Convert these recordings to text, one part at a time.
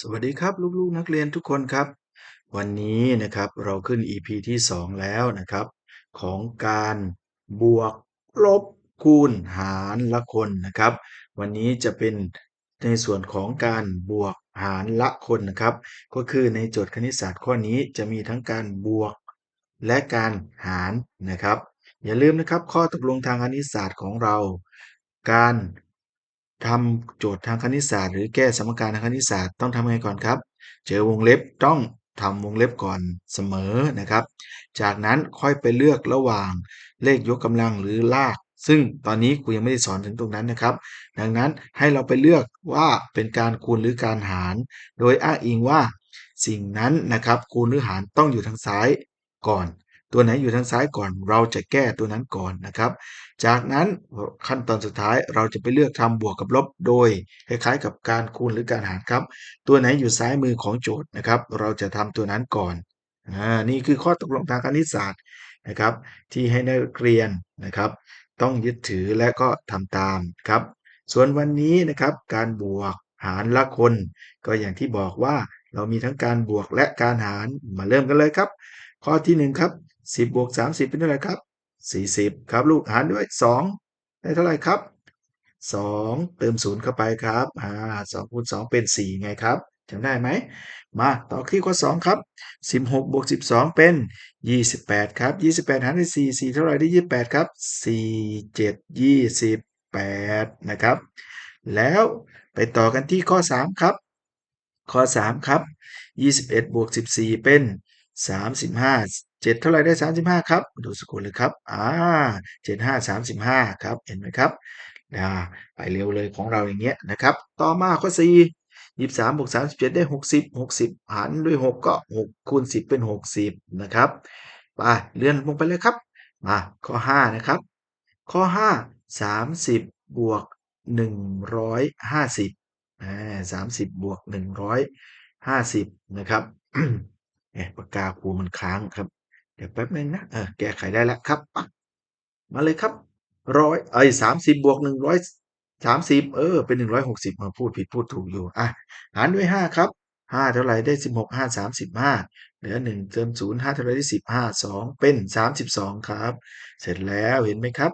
สวัสดีครับลูกๆนักเรียนทุกคนครับ วันนี้นะครับเราขึ้น EP ที่ 2 แล้วนะครับ ของการบวกลบคูณหารละคนนะครับ วันนี้จะเป็นในส่วนของการบวกหารละคนนะครับ ก็คือในโจทย์คณิตศาสตร์ข้อนี้จะมีทั้งการบวกและการหารนะครับ อย่าลืมนะครับข้อตกลงทางคณิตศาสตร์ของเรา การ ทำโจทย์ทางคณิตศาสตร์หรือแก้สมการทางคณิตศาสตร์ต้องทำไงก่อนครับ เจอวงเล็บต้องทำวงเล็บก่อนเสมอนะครับ จากนั้นค่อยไปเลือกระหว่างเลขยกกำลังหรือลาก ซึ่งตอนนี้ครูยังไม่ได้สอนถึงตรงนั้นนะครับ ดังนั้นให้เราไปเลือกว่าเป็นการคูณหรือการหาร โดยอ้างอิงว่าสิ่งนั้นนะครับคูณหรือหารต้องอยู่ทางซ้ายก่อน ตัวไหนอยู่ทางซ้ายก่อน เราจะแก้ตัวนั้นก่อนนะครับ จากนั้นขั้นตอนสุดท้ายเราจะไปเลือกทำบวกกับลบโดยคล้ายๆ กับการคูณหรือการหารครับ ตัวไหนอยู่ซ้ายมือของโจทย์นะครับ เราจะทำตัวนั้นก่อนอ่านี่คือข้อตกลงทางคณิตศาสตร์นะครับ ที่ให้นักเรียนนะครับ ต้องยึดถือและก็ทำตามครับ ส่วนวันนี้นะครับการบวกหารละคน ก็อย่างที่บอกว่าเรามีทั้งการบวกและการหารมาเริ่มกันเลยครับ ข้อที่1ครับ 10บวก30 เป็นเท่าไหร่ครับ 40 ครับลูกหารด้วย 2 ได้เท่าไหร่ครับ 2 เติม0เข้าไปครับอ่า2คูณ2เป็น 4 ไงครับจำได้ไหม มาต่อที่ข้อ 2 ครับ 16บวก12 เป็น 28 ครับ 28 หารด้วย4 4 เท่าไหร่ได้ 28 ครับ 4 7 28 นะครับ แล้วไปต่อกันที่ข้อ 3 ครับ ข้อ 3 ครับ 21บวก14 เป็น 35 7 เท่าไรได้ 35 ครับ ดูสกุลเลยครับอ่า75 35 ครับ เห็นไหมครับอ่าไปเร็วเลยของเราอย่างเงี้ยนะครับ ต่อมาข้อ 4 23บวก37 ได้ 60 60 หารด้วย 6 ก็ 6 คูณ 10 เป็น 60 นะครับไปเลื่อนลงไปเลยครับ มาข้อ 5 นะครับ ข้อ 5 30 บวก 150อ่า30 บวก 150 นะครับ ปากกาครูมันค้างครับ เดี๋ยวแป๊บนึงนะเออแก้ไขได้แล้วครับปั๊บมาเลยครับร้อยไอ้สามสิบบวกหนึ่งร้อยสามสิบเออ เป็นหนึ่งร้อยหกสิบมาพูดผิดพูดถูกอยู่อะหารด้วยห้าครับห้าเท่าไรได้สิบหกห้าสามสิบห้าเหลือหนึ่งเติมศูนย์ห้าเท่าไรได้สิบห้าสองเป็นสามสิบสองครับ เสร็จแล้วเห็นไหมครับ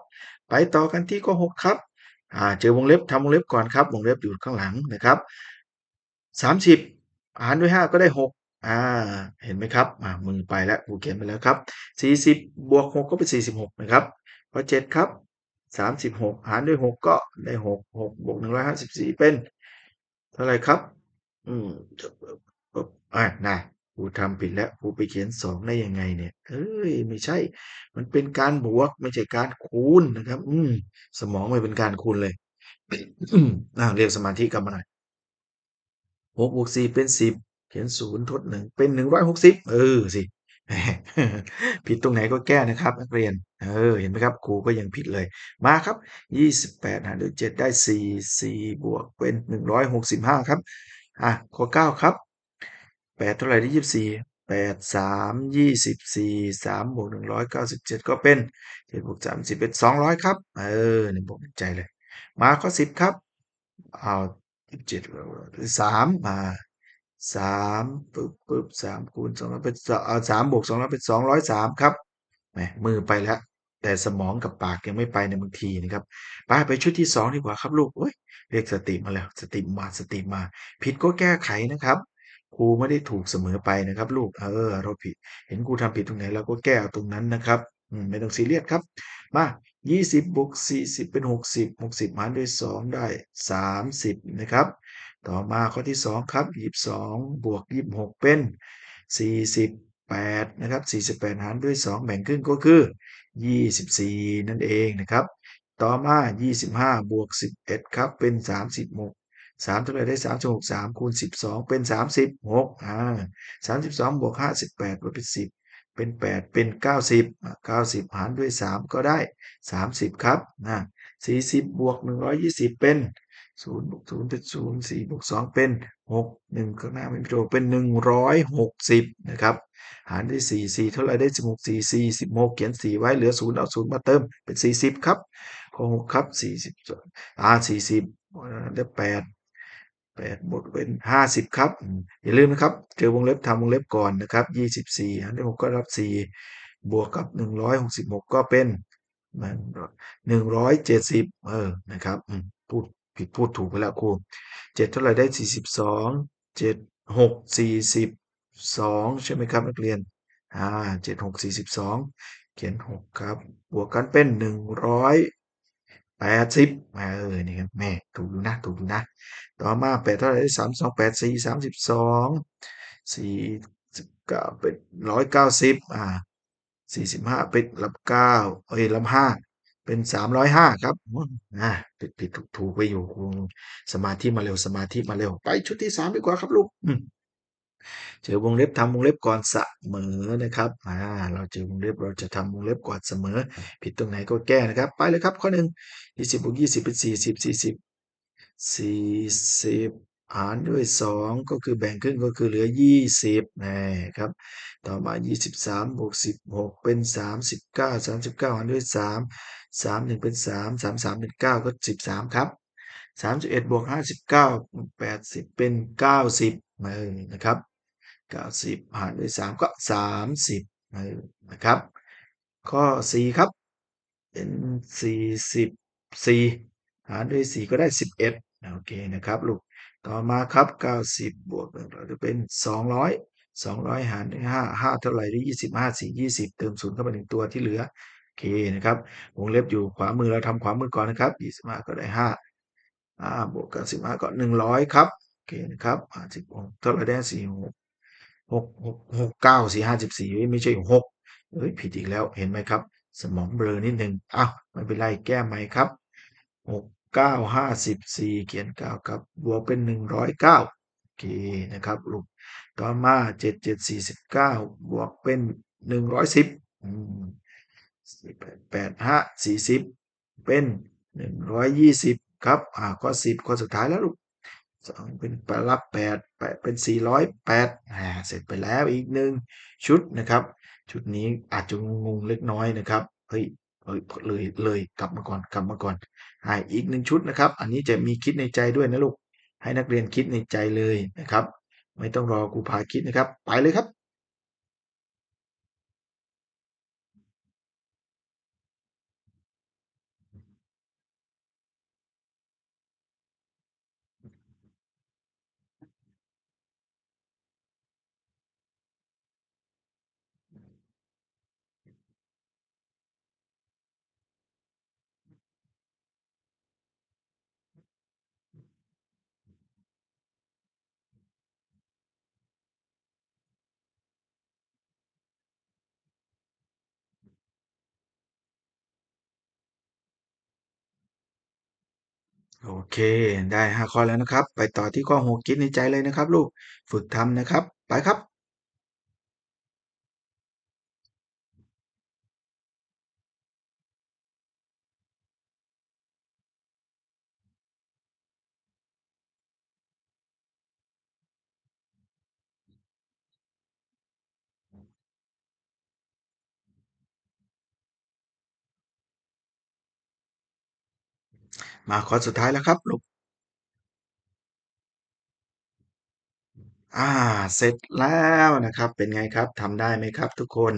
ไปต่อกันที่ข้อหกครับอ่าเจอวงเล็บทำวงเล็บก่อนครับ วงเล็บอยู่ข้างหลังนะครับสามสิบหารด้วยห้าก็ได้หก อ่า เห็นไหมครับอ่ามือไปแล้วครูเขียนไปแล้วครับสี่สิบบวกหกก็เป็นสี่สิบหกนะครับข้อเจ็ดครับสามสิบหกหารด้วยหกก็ได้หกหกบวกหนึ่งร้อยห้าสิบสี่เป็น เท่าไหร่ครับ อืมอ่าน่ะครูทำผิดแล้วครูไปเขียนสองได้ยังไงเนี่ย เอ้ย ไม่ใช่ มันเป็นการบวกไม่ใช่การคูณนะครับ อืม สมองไม่เป็นการคูณเลยอ่าเรียกสมาธิกลับมาหน่อยหกบวกสี่เป็นสิบ เขียนศูนย์ทดหนึ่งเป็นหนึ่งร้อยหกสิบเออสิผิดตรงไหนก็แก้นะครับนักเรียน เออ เห็นไหมครับครูก็ยังผิดเลย มาครับยี่สิบแปดหารด้วยเจ็ดได้สี่สี่บวกเป็นหนึ่งร้อยหกสิบห้าครับ อะ ข้อเก้าครับแปดเท่าไหร่ได้ยี่สิบสี่แปดสามยี่สิบสี่สามบวกหนึ่งร้อยเก้าสิบเจ็ดก็เป็นเจ็ดบวกสามสิบเป็นสองร้อยครับ เออนี่บอกใจเลย มาข้อสิบครับ เอาเจ็ดสามมา สามปึ๊บปึ๊บสามคูณสองร้อยเป็นเอาสามบวกสองร้อยเป็นสองร้อยสามครับแหมมือไปแล้ว แต่สมองกับปากยังไม่ไปในบางทีนะครับไปไปชุดที่สองดีกว่าครับลูกเฮ้ยเรียกสติมาแล้ว สติมาสติมา ผิดก็แก้ไขนะครับครูไม่ได้ถูกเสมอไปนะครับ ลูกเออเราผิด เห็นครูทำผิดตรงไหนเราก็แก้ตรงนั้นนะครับอืไม่ต้องซีเรียสครับ มายี่สิบบวกสี่สิบเป็นหกสิบหกสิบหารด้วยสองได้สามสิบนะครับ ต่อมาข้อที่สองครับยี่สิบสองบวกยี่สิบหกเป็นสี่สิบแปดนะครับสี่สิบแปดหารด้วยสองแบ่งครึ่งก็คือยี่สิบสี่นั่นเองนะครับ ต่อมายี่สิบห้าบวกสิบเอ็ดครับ เป็นสามสิบหกสามเท่าไรได้สามสิบหกสามคูณสิบสองเป็นสามสิบหกอ่าสามสิบสองบวกห้าสิบแปดลบเป็นสิบเป็นแปดเป็นเก้าสิบเก้าสิบหารด้วยสามก็ได้สามสิบครับนะสี่สิบบวกหนึ่งร้อยยี่สิบเป็น ศูนย์บวกศูนย์เป็นศูนย์สี่บวกสองเป็นหกหนึ่งข้างหน้าเป็นโจเป็นหนึ่งร้อยหกสิบนะครับ หารด้วยสี่สี่เท่าไรได้สิบหกสี่สี่สิบหกเขียนสี่ไว้เหลือศูนย์เอาศูนย์มาเติมเป็นสี่สิบครับข้อหกครับสี่สิบอ่าสี่สิบได้แปดแปดบวกเป็นห้าสิบครับ อย่าลืมนะครับ เจอวงเล็บทำวงเล็บก่อนนะครับยี่สิบสี่หารด้วยหกก็รับสี่บวกกับหนึ่งร้อยหกสิบหกก็เป็นหนึ่งร้อยเจ็ดสิบเออนะครับพูด ผิดพูดถูกไปแล้วครูเจ็ดเท่าไหร่ได้สี่สิบสองเจ็ดหกสี่สิบสองใช่ไหมครับนักเรียนอ่าเจ็ดหกสี่สิบสองเขียนหกครับ บวกกันเป็นหนึ่งร้อยแปดสิบเออนี่ครับแม่ถูกอยู่นะถูกอยู่นะ ต่อมาแปดเท่าไหร่ได้สามสองแปดสี่สามสิบสองสี่สิบเก้าเป็นร้อยเก้าสิบอ่าสี่สิบห้าเป็นลบเก้าเอ้ยลบห้า เป็นสามร้อยห้าครับอ่าผิดผิดถูกถูกไปอยู่ครูสมาธิมาเร็วสมาธิมาเร็ว ไปชุดที่สามดีกว่าครับลูกอืมเจอวงเล็บทำวงเล็บก่อนเสมอนะครับอ่าเราเจอวงเล็บเราจะทำวงเล็บก่อนเสมอ ผิดตรงไหนก็แก้นะครับ ไปเลยครับ ข้อหนึ่งยี่สิบบวกยี่สิบเป็นสี่สิบสี่สิบสี่สิบ หารด้วยสองก็คือแบ่งครึ่งก็คือเหลือยี่สิบนะครับ ต่อมายี่สิบสามบวกสิบหกเป็นสามสิบเก้าสามสิบเก้าหารด้วยสามสามหนึ่งเป็นสามสามสามเป็นเก้าก็สิบสามครับสามสิบเอ็ดบวกห้าสิบเก้าแปดสิบเป็นเก้าสิบนะครับเก้าสิบหารด้วยสามก็สามสิบนะครับ ข้อสี่ครับ เป็นสี่สิบสี่หารด้วยสี่ก็ได้สิบเอ็ดโอเคนะครับลูก ต่อมาครับเก้าสิบบวกเราจะเป็นสองร้อยสองร้อยหารด้วยห้าห้าเท่าไหร่ได้ยี่สิบห้าสี่ยี่สิบเติมศูนย์เข้าไปหนึ่งตัวที่เหลือโอเคนะครับวงเล็บอยู่ขวามือเราทำขวามือก่อนนะครับยี่สิบห้าก็ได้ห้าบวกกับสิบห้าก็หนึ่งร้อยครับโอเคนะครับอ่าสิบหกเท่าไหร่ได้สี่หกหกหกเก้าสี่ห้าสิบสี่ไม่ใช่หกเอ้ยผิดอีกแล้วเห็นไหมครับ สมองเบลอนิดหนึ่งอ้าวไม่เป็นไรแก้ใหม่ครับหก เก้าห้าสิบสี่เขียนเก้าครับบวกเป็นหนึ่งร้อยเก้าโอเคนะครับลูกต่อมาเจ็ดเจ็ดสี่สิบเก้าบวกเป็นหนึ่งร้อยสิบแปดห้าสี่สิบเป็นหนึ่งร้อยยี่สิบครับอ่าข้อสิบข้อสุดท้ายแล้วลูกสองเป็นปรับแปดแปดเป็นสี่ร้อยแปดอ่าเสร็จไปแล้วอีกหนึ่งชุดนะครับ ชุดนี้อาจจะงงเล็กน้อยนะครับเฮ้ยเฮ้ยเลยเลยกลับมาก่อนกลับมาก่อน อ่าอีกหนึ่งชุดนะครับ อันนี้จะมีคิดในใจด้วยนะลูก ให้นักเรียนคิดในใจเลยนะครับ ไม่ต้องรอครูพาคิดนะครับ ไปเลยครับ โอเค ได้ห้าข้อแล้วนะครับ ไปต่อที่ข้อหกคิดในใจเลยนะครับ ลูก ฝึกทำนะครับ ไปครับ มาข้อสุดท้ายแล้วครับลูกอ่าเสร็จแล้วนะครับ เป็นไงครับทำได้ไหมครับ ทุกคน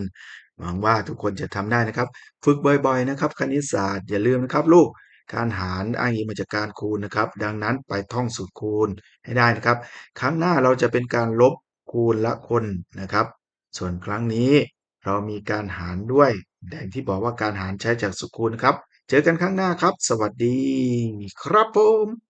หวังว่าทุกคนจะทำได้นะครับ ฝึกบ่อย ๆ นะครับ คณิตศาสตร์อย่าลืมนะครับ ลูกการหารอ้างอิงมาจากการคูณนะครับ ดังนั้นไปท่องสูตรคูณให้ได้นะครับ ครั้งหน้าเราจะเป็นการลบคูณละคนนะครับ ส่วนครั้งนี้เรามีการหารด้วยอย่างที่บอกว่าการหารใช้จากสูตรคูณนครับ เจอกันครั้งหน้าครับ สวัสดีครับผม